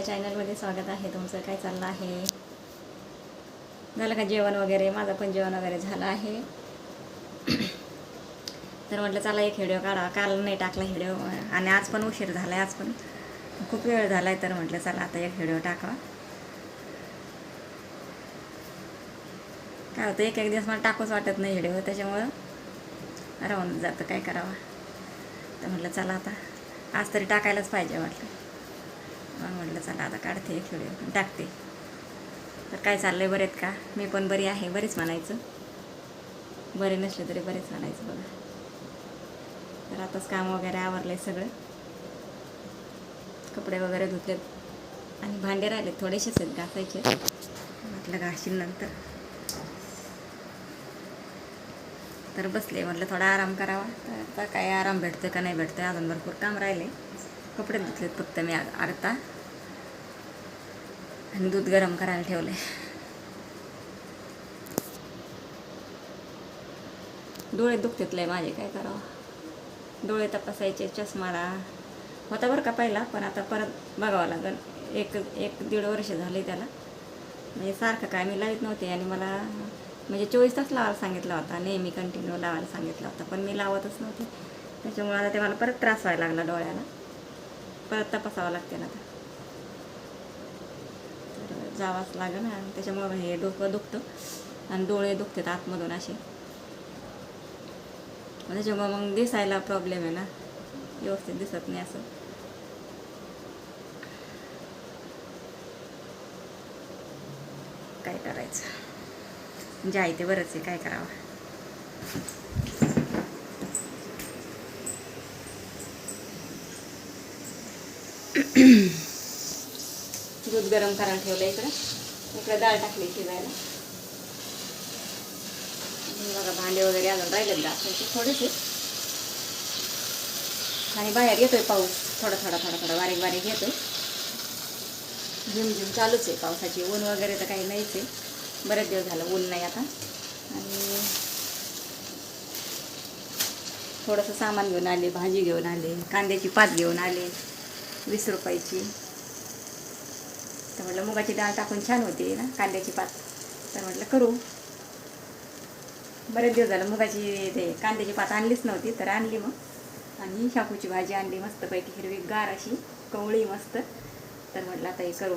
माझ्या चॅनलमध्ये स्वागत आहे. तुमचं काय चाललं आहे? झालं का जेवण वगैरे? माझं पण जेवण वगैरे झालं आहे. तर म्हटलं चला एक व्हिडिओ काढा. काल नाही टाकला व्हिडिओ आणि आज पण उशीर झाला आहे आज पण खूप वेळ झाला आहे तर म्हटलं चला आता एक व्हिडिओ टाकावा. काय होतं एक एक दिवस मला टाकूच वाटत नाही व्हिडिओ. त्याच्यामुळं राहून जातं काय करावं? तर म्हटलं चला आता. आज तरी टाकायलाच पाहिजे वाटलं मग म्हटलं चला आता काढते एक व्हिडिओ टाकते. तर काय चाललं आहे बरेत का? मी पण बरी आहे बरीच म्हणायचं. बरे नसले तरी बरेच म्हणायचं बघा. तर आताच काम वगैरे आवरलं आहे सगळं. कपडे वगैरे धुतलेत. आणि भांडे राहिले थोडेसेच आहेत घासायचे. म्हटलं घाशील नंतर. तर बसले म्हटलं थोडा आराम करावा. तर आता काय आराम भेटतो का नाही भेटतं अजून भरपूर काम राहिले. कपडे धुतलेत फक्त मी आ- अर्धा आणि दूध गरम करायला ठेवले डोळे दुखतात लय माझे काय करावं? डोळे तपासायचे चष्माला. होता बरं का पहिला पण आता परत बघावं लागेल. एक एक दीड वर्ष झाले त्याला. म्हणजे सारखं काय मी लावित नव्हते आणि मला म्हणजे चोवीस तास लावायला सांगितला होता. नेहमी कंटिन्यू लावायला सांगितला होता पण मी लावतच नव्हते. त्याच्यामुळे आता ते मला परत त्रास व्हायला लागला डोळ्याला. परत तपासावं लागते ना आता. तर जावंच लागेल आणि त्याच्यामुळं हे डोकं दुखतं. आणि डोळे दुखतात आतमधून असे. त्याच्यामुळं मग दिसायला प्रॉब्लेम आहे ना. व्यवस्थित दिसत नाही असं. काय करायचं? जे आहे ते बरंच आहे काय करावं? दूध गरम करायला ठेवलं इकडं. इकडं डाळ टाकली शिजायला. बघा भांडे वगैरे अजून राहिलेत दाखवायचे थोडेसे. आणि बाहेर येतोय पाऊस. थोडा थोडा थोडा थोडा बारीक बारीक येतोय. झिमझिम चालूच आहे. पावसाची ऊन वगैरे तर काही नाहीच आहे. बरेच दिवस झालं ऊन नाही आता. आणि थोडंसं सामान घेऊन आले भाजी घेऊन आले कांद्याची पात घेऊन आले. वीस रुपयाची. तर म्हटलं मुगाची डाळ टाकून छान होती ना कांद्याची पात. तर म्हटलं करू. बरेच दिवस झालं मुगाची ते कांद्याची पात आणलीच नव्हती तर आणली मग. आणि शापूची भाजी आणली मस्तपैकी हिरवी गार अशी कवळी मस्त. तर म्हटलं आता हे करू.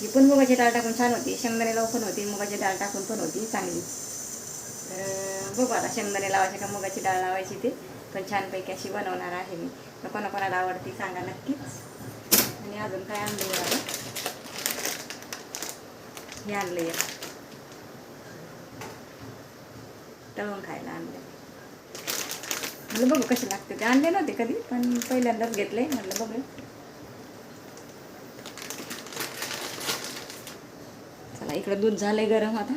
ही पण मुगाची डाळ टाकून छान होती. शेंगदाणे लावून पण होती मुगाची डाळ टाकून पण होती चांगली. तर बघू आता शेंगदाणे लावायचे का मुगाची डाळ लावायची ते. पण छानपैकी अशी बनवणार आहे मी. तर कोणाकोणाला आवडती सांगा नक्कीच. आणि अजून काय आणलं आहे हे आणलं आहे तळून खायला आणलं म्हटलं बघू कसे लागते ते. आणले नव्हते कधी पण पहिल्यांदाच घेतले म्हटलं बघू चला इकडं दूध झालंय गरम आता.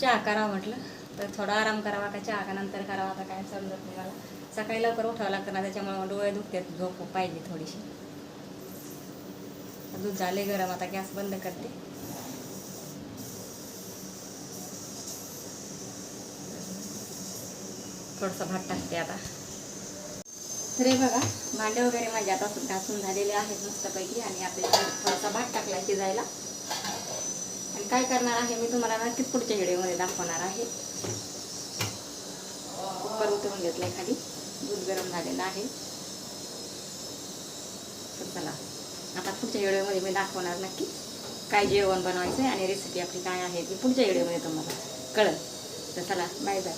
चहा करा म्हटलं. तर थोडा आराम करावा का चहा का नंतर करावा का काय समजत नाही मला. सकाळी लवकर उठावं लागतं ना त्याच्यामुळे डोळे दुखतात झोप पाहिजे थोडीशी. दूध झाले गरम आता गॅस बंद करते. थोडंसं भात टाकते आता. तर हे बघा भांडे वगैरे माझे आता घासून झालेले आहेत मस्तपैकी आणि आपल्याला थोडासा भात टाकला शिजायला. काय करणार आहे मी तुम्हाला नक्कीच पुढच्या व्हिडिओमध्ये दाखवणार आहे. कुकर उतरून घेतलं खाली. दूध गरम झालेलं आहे. तर चला आता पुढच्या व्हिडिओमध्ये मी दाखवणार नक्की काय जेवण बनवायचं आहे आणि रेसिपी आपली काय आहे ती पुढच्या व्हिडिओमध्ये तुम्हाला कळल. तर चला बाय बाय